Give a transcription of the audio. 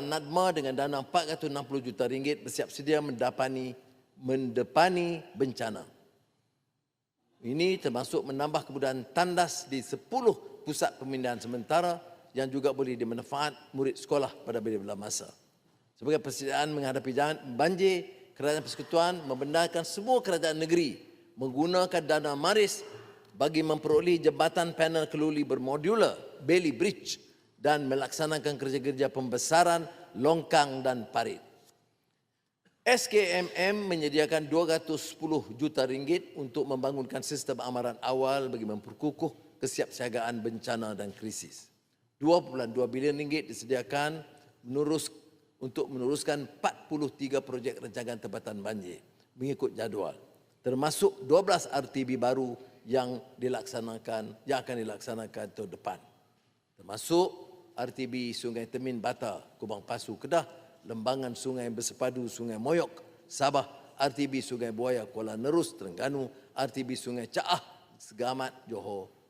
NADMA dengan dana 460 juta ringgit bersiap sedia mendapani mendepani bencana. Ini termasuk menambah kemudahan tandas di 10 pusat pemindahan sementara yang juga boleh dimanfaat murid sekolah pada bila-bila masa. Sebagai persediaan menghadapi banjir, Kerajaan Persekutuan membenarkan semua kerajaan negeri menggunakan dana maris bagi memperoleh jambatan panel keluli bermodular Bailey Bridge dan melaksanakan kerja-kerja pembesaran longkang dan parit. SKMM menyediakan 210 juta ringgit untuk membangunkan sistem amaran awal bagi memperkukuh kesiapsiagaan bencana dan krisis. 2.2 bilion ringgit disediakan menurus untuk meneruskan 43 projek rancangan tempatan banjir mengikut jadual termasuk 12 RTB baru yang dilaksanakan yang akan dilaksanakan tahun depan termasuk RTB Sungai Temin Bata Kubang Pasu Kedah Lembangan Sungai Bersepadu Sungai Moyok Sabah RTB Sungai Buaya Kuala Nerus Terengganu RTB Sungai Caah Segamat Johor